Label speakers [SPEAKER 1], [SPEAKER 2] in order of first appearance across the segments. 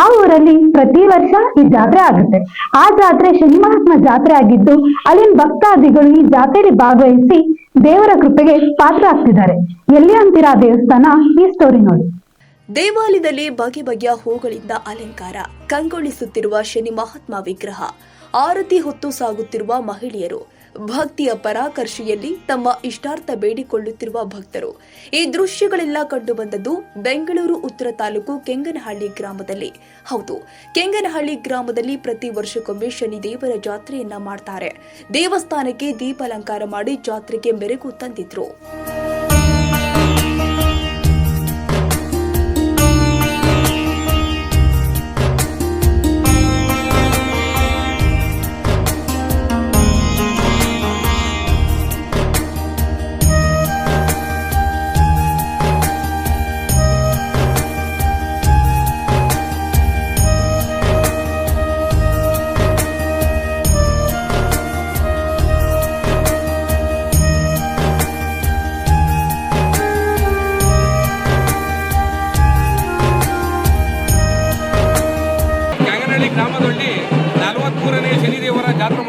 [SPEAKER 1] ಆ ಊರಲ್ಲಿ ಪ್ರತಿ ವರ್ಷ ಈ ಜಾತ್ರೆ ಆಗುತ್ತೆ. ಆ ಜಾತ್ರೆ ಶನಿಮಹಾತ್ಮ ಜಾತ್ರೆ ಆಗಿದ್ದು, ಅಲ್ಲಿನ ಭಕ್ತಾದಿಗಳು ಈ ಜಾತ್ರೆಯಲ್ಲಿ ಭಾಗವಹಿಸಿ ದೇವರ ಕೃಪೆಗೆ ಪಾತ್ರ ಆಗ್ತಿದ್ದಾರೆ. ಎಲ್ಲಿ ಅಂತೀರಾ ದೇವಸ್ಥಾನ? ಈ ಸ್ಟೋರಿ ನೋಡಿ.
[SPEAKER 2] ದೇವಾಲಯದಲ್ಲಿ ಬಗೆ ಬಗೆಯ ಹೂಗಳಿಂದ ಅಲಂಕಾರ, ಕಂಗೊಳಿಸುತ್ತಿರುವ ಶನಿ ಮಹಾತ್ಮ ವಿಗ್ರಹ, ಆರತಿ ಹೊತ್ತು ಸಾಗುತ್ತಿರುವ ಮಹಿಳೆಯರು ಭಕ್ತಿಯ ಪರಾಕರ್ಷೆಯಲ್ಲಿ ತಮ್ಮ ಇಷ್ಟಾರ್ಥ ಬೇಡಿಕೊಳ್ಳುತ್ತಿರುವ ಭಕ್ತರು. ಈ ದೃಶ್ಯಗಳೆಲ್ಲ ಕಂಡುಬಂದದ್ದು ಬೆಂಗಳೂರು ಉತ್ತರ ತಾಲೂಕು ಕೆಂಗನಹಳ್ಳಿ ಗ್ರಾಮದಲ್ಲಿ. ಹೌದು, ಕೆಂಗನಹಳ್ಳಿ ಗ್ರಾಮದಲ್ಲಿ ಪ್ರತಿ ವರ್ಷಕ್ಕೊಮ್ಮೆ ಶನಿ ದೇವರ ಜಾತ್ರೆಯನ್ನ ಮಾಡ್ತಾರೆ. ದೇವಸ್ಥಾನಕ್ಕೆ ದೀಪಾಲಂಕಾರ ಮಾಡಿ ಜಾತ್ರೆಗೆ ಮೆರುಗು ತಂದಿದ್ರು.
[SPEAKER 3] ಗ್ರಾಮದಲ್ಲಿ ನಲವತ್ಮೂರನೇ ಶನಿದೇವರ ಜಾತ್ರಾ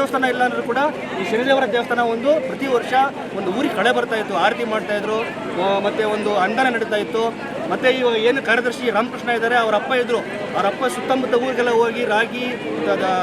[SPEAKER 4] ದೇವಸ್ಥಾನ ಇಲ್ಲ ಅಂದ್ರೂ ಕೂಡ ಈ ಶನಿದೇವರ ದೇವಸ್ಥಾನ ಒಂದು ಪ್ರತಿ ವರ್ಷ ಒಂದು ಊರಿಗೆ ಕಳೆ ಬರ್ತಾ ಇತ್ತು, ಆರತಿ ಮಾಡ್ತಾ ಇದ್ರು. ಮತ್ತೆ ಒಂದು ಅಂಡನ ನಡೀತಾ ಇತ್ತು. ಮತ್ತೆ ಇವಾಗ ಏನು ಕಾರ್ಯದರ್ಶಿ ರಾಮಕೃಷ್ಣ ಇದ್ದಾರೆ, ಅವರ ಅಪ್ಪ ಇದ್ರು. ಅವ್ರ ಅಪ್ಪ ಸುತ್ತಮುತ್ತ ಊರಿಗೆಲ್ಲ ಹೋಗಿ ರಾಗಿ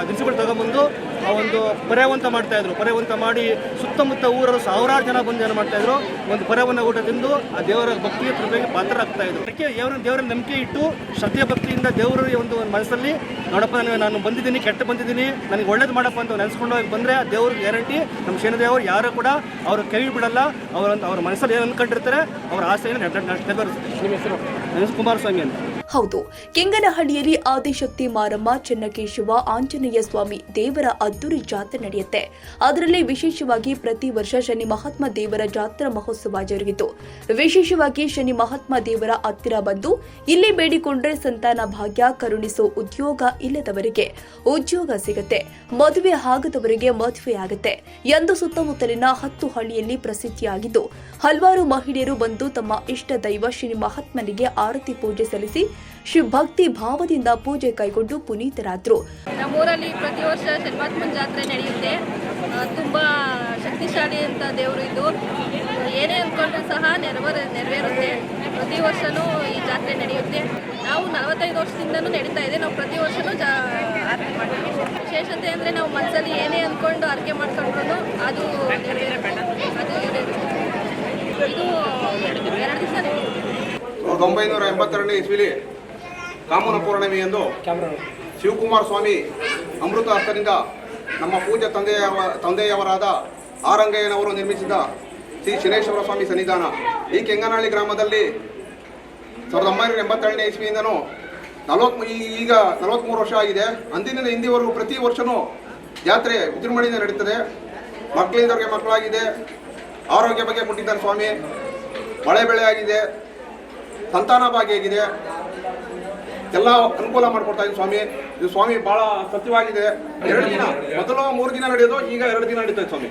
[SPEAKER 4] ದಿನಸುಗಳು ತಗೊಂಬಂದು ಆ ಒಂದು ಪರ್ಯಾವಂತ ಮಾಡ್ತಾ ಇದ್ರು. ಪರ್ಯಾವಂತ ಮಾಡಿ ಸುತ್ತಮುತ್ತ ಊರವರು ಸಾವಿರಾರು ಜನ ಬಂದು ಏನು ಮಾಡ್ತಾ ಇದ್ರು? ಒಂದು ಪರ್ಯಾವನ್ನ ಊಟ ತಿಂದು ಆ ದೇವರ ಭಕ್ತಿಯ ಕೃಪೆಗೆ ಪಾತ್ರರಾಗ್ತಾ ಇದ್ರು. ಅದಕ್ಕೆ ದೇವರ ದೇವರ ನಂಬಿಕೆ ಇಟ್ಟು ಶ್ರದ್ಧೆ ಭಕ್ತಿಯಿಂದ ದೇವರ ಒಂದು ಮನಸ್ಸಲ್ಲಿ, ನೋಡಪ್ಪ, ನಾನು ನಾನು ಬಂದಿದ್ದೀನಿ, ಕೆಟ್ಟ ಬಂದಿದ್ದೀನಿ, ನನಗೆ ಒಳ್ಳೇದು ಮಾಡಪ್ಪ ಅಂತ ನೆನೆಸ್ಕೊಂಡು ಹೋಗಿ ಬಂದರೆ ದೇವ್ರ ಗ್ಯಾರಂಟಿ. ನಮ್ಮ ಶನಿದೇವರು ಯಾರು ಕೂಡ ಅವರು ಕೈ ಬಿಡಲ್ಲ. ಅವರ ಅವ್ರ ಮನಸ್ಸಲ್ಲಿ ಏನು ಅನ್ಕೊಂಡಿರ್ತಾರೆ? ಅವ್ರ ಆಸೆಯನ್ನು ನೆರವೇರಿಸುತ್ತೆ ನಿಮ್ಮ ಹೆಸರು ಕುಮಾರಸ್ವಾಮಿ ಅಂತ.
[SPEAKER 2] ಹೌದು. ಕೆಂಗನಹಳ್ಳಿಯಲ್ಲಿ ಆದಿಶಕ್ತಿ ಮಾರಮ್ಮ, ಚೆನ್ನಕೇಶವ, ಆಂಜನೇಯ ಸ್ವಾಮಿ ದೇವರ ಅದ್ದೂರಿ ಜಾತ್ರೆ ನಡೆಯುತ್ತೆ. ಅದರಲ್ಲಿ ವಿಶೇಷವಾಗಿ ಪ್ರತಿ ವರ್ಷ ಶನಿ ಮಹಾತ್ಮ ದೇವರ ಜಾತ್ರಾ ಮಹೋತ್ಸವ ಜರುಗಿತು. ವಿಶೇಷವಾಗಿ ಶನಿ ಮಹಾತ್ಮ ದೇವರ ಹತ್ತಿರ ಬಂದು ಇಲ್ಲಿ ಬೇಡಿಕೊಂಡ್ರೆ ಸಂತಾನ ಭಾಗ್ಯ, ಕರುಣಿಸೋ ಉದ್ಯೋಗ ಇಲ್ಲದವರಿಗೆ ಉದ್ಯೋಗ ಸಿಗುತ್ತೆ. ಮದುವೆ ಆಗದವರಿಗೆ ಮದುವೆ ಆಗುತ್ತೆ. ಎಂದು ಸುತ್ತಮುತ್ತಲಿನ ಹತ್ತು ಹಳ್ಳಿಯಲ್ಲಿ ಪ್ರಸಿದ್ಧಿಯಾಗಿದ್ದು, ಹಲವಾರು ಮಹಿಳೆಯರು ಬಂದು ತಮ್ಮ ಇಷ್ಟ ದೈವ ಶ್ರೀ ಮಹಾತ್ಮನಿಗೆ ಆರತಿ ಪೂಜೆ ಸಲ್ಲಿಸಿ ಶ್ರೀ ಭಕ್ತಿ ಭಾವದಿಂದ ಪೂಜೆ ಕೈಗೊಂಡು ಪುನೀತರಾದ್ರು.
[SPEAKER 5] ನಮ್ಮೂರಲ್ಲಿ ಪ್ರತಿ ವರ್ಷ ಶನಿಮಾತ್ಮನ ಜಾತ್ರೆ ನಡೆಯುತ್ತೆ. ತುಂಬ ಶಕ್ತಿಶಾಲಿ ಅಂತ ದೇವರು ಇದು. ಏನೇ ಅಂದ್ಕೊಂಡ್ರೂ ಸಹ ನೆರವೇರ ನೆರವೇರುತ್ತೆ. ಪ್ರತಿ ವರ್ಷನೂ ಈ ಜಾತ್ರೆ ನಡೆಯುತ್ತೆ. ನಾವು ನಲವತ್ತೈದು ವರ್ಷದಿಂದನೂ ನಡೀತಾ ಇದೆ. ನಾವು ಪ್ರತಿ ವರ್ಷನೂ ಜಾ ಆರತಿ ಮಾಡ್ತೀವಿ ವಿಶೇಷತೆ ಅಂದರೆ ನಾವು ಮನಸ್ಸಲ್ಲಿ ಏನೇ ಅಂದ್ಕೊಂಡು ಆರಕೆ ಮಾಡ್ಕೊಂಡ್ರು ಅದು ಅದು. ಇದು. ಎರಡು ದಿವಸ
[SPEAKER 6] ಒಂಬೈನೂರ ಎಂಬತ್ತೆರಡನೇ ಇಸ್ವಿಲಿ ಕಾಮನ ಪೂರ್ಣಿಮೆ ಎಂದು ಶಿವಕುಮಾರ ಸ್ವಾಮಿ ಅಮೃತ ಹಸ್ತದಿಂದ ನಮ್ಮ ಪೂಜ್ಯ ತಂದೆಯ ತಂದೆಯವರಾದ ಆರಂಗಯ್ಯನವರು ನಿರ್ಮಿಸಿದ ಶ್ರೀ ಶನೇಶ್ವರ ಸ್ವಾಮಿ ಸನ್ನಿಧಾನ. ಈ ಕೆಂಗನಹಳ್ಳಿ ಗ್ರಾಮದಲ್ಲಿ ಸಾವಿರದ ಒಂಬೈನೂರ ಎಂಬತ್ತೇಳನೇ ಇಸ್ವಿಯಿಂದನೂ ನಲವತ್ಮೂ ಈಗ ನಲವತ್ತ್ಮೂರು ವರ್ಷ ಆಗಿದೆ. ಅಂದಿನಿಂದ ಹಿಂದಿವರೆಗೂ ಪ್ರತಿ ವರ್ಷವೂ ಜಾತ್ರೆ ವಿಜೃಂಭಣೆಯಿಂದ ನಡೀತದೆ. ಮಕ್ಕಳಿಂದವ್ರಿಗೆ ಮಕ್ಕಳಾಗಿದೆ. ಆರೋಗ್ಯ ಬಗ್ಗೆ ಕೊಟ್ಟಿದ್ದಾರೆ ಸ್ವಾಮಿ. ಮಳೆ ಬೆಳೆ ಆಗಿದೆ. ಸಂತಾನ ಭಾಗ್ಯ ಆಗಿದೆ. ಎಲ್ಲ ಅನುಕೂಲ ಮಾಡಿಕೊಡ್ತಾ ಇದ್ದೀನಿ ಸ್ವಾಮಿ. ಇದು ಸ್ವಾಮಿ ಬಹಳ ಸತ್ಯವಾಗಿದೆ. ಎರಡು ದಿನ, ಮೊದಲು ಮೂರು ದಿನ ನಡೆಯೋದು, ಈಗ ಎರಡು ದಿನ ನಡೀತಾ ಸ್ವಾಮಿ.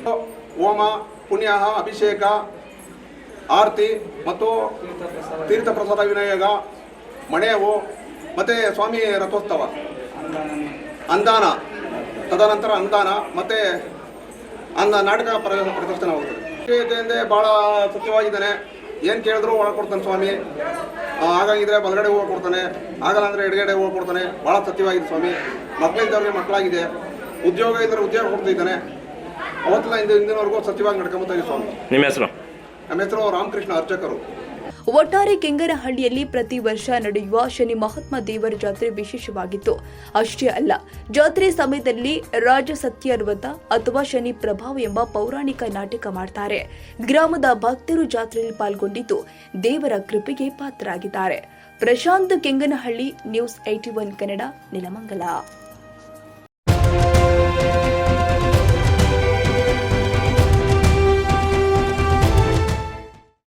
[SPEAKER 6] ಹೋಮ, ಪುಣ್ಯಾಹ, ಅಭಿಷೇಕ, ಆರತಿ, ಮತ್ತು ತೀರ್ಥ ಪ್ರಸಾದ ವಿನಾಯಕ ಮಣೆವು ಮತ್ತೆ ಸ್ವಾಮಿ ರಥೋತ್ಸವ. ಅಂದಾನ. ತದನಂತರ ಅಂದಾನ, ಮತ್ತೆ ಅಂದ ನಾಟಕ ಪ್ರದರ್ಶನವಾಗುತ್ತದೆ ಪ್ರದರ್ಶನ ವಿಶೇಷತೆಯಿಂದ ಬಹಳ ಸತ್ಯವಾಗಿದ್ದಾನೆ. ಏನು ಕೇಳಿದ್ರು ಒಳಕೊಡ್ತಾನೆ ಸ್ವಾಮಿ. ಆಗಂಗಿದ್ರೆ ಬಲಗಡೆ ಹೋಗಿ ಕೊಡ್ತಾನೆ. ಆಗಲ್ಲ ಅಂದರೆ ಎಡಗಡೆ ಹೋಗಿ ಕೊಡ್ತಾನೆ. ಭಾಳ ಸತ್ಯವಾಗಿದೆ ಸ್ವಾಮಿ. ಮಕ್ಕಳಿದ್ದವ್ರಿಗೆ ಮಕ್ಕಳಾಗಿದೆ. ಉದ್ಯೋಗ ಇದ್ರೆ ಉದ್ಯೋಗ ಕೊಡ್ತಿದ್ದಾನೆ ಅವತ್ತೆಲ್ಲ ಹಿಂದೆ ಹಿಂದಿನವರೆಗೂ ಸತ್ಯವಾಗಿ ನಡ್ಕೊಂಬತ್ತಾ ಇದೆ ಸ್ವಾಮಿ.
[SPEAKER 7] ನಿಮ್ಮ ಹೆಸರು?
[SPEAKER 6] ನಮ್ಮ ಹೆಸರು ರಾಮಕೃಷ್ಣ ಅರ್ಚಕರು.
[SPEAKER 2] ಒಟ್ಟಾರೆ ಕೆಂಗನಹಳ್ಳಿಯಲ್ಲಿ ಪ್ರತಿ ವರ್ಷ ನಡೆಯುವ ಶನಿ ಮಹಾತ್ಮ ದೇವರ ಜಾತ್ರೆ ವಿಶೇಷವಾಗಿತ್ತು. ಅಷ್ಟೇ ಅಲ್ಲ, ಜಾತ್ರೆ ಸಮಯದಲ್ಲಿ ರಾಜ ಸತ್ಯರ್ವತ ಅಥವಾ ಶನಿ ಪ್ರಭಾವ ಎಂಬ ಪೌರಾಣಿಕ ನಾಟಕ ಮಾಡ್ತಾರೆ. ಗ್ರಾಮದ ಭಕ್ತರು ಜಾತ್ರೆಯಲ್ಲಿ ಪಾಲ್ಗೊಂಡಿದ್ದು ದೇವರ ಕೃಪೆಗೆ ಪಾತ್ರರಾಗಿದ್ದಾರೆ. Prashanth Kenganahalli, news eighty one Kannada, Nelamangala.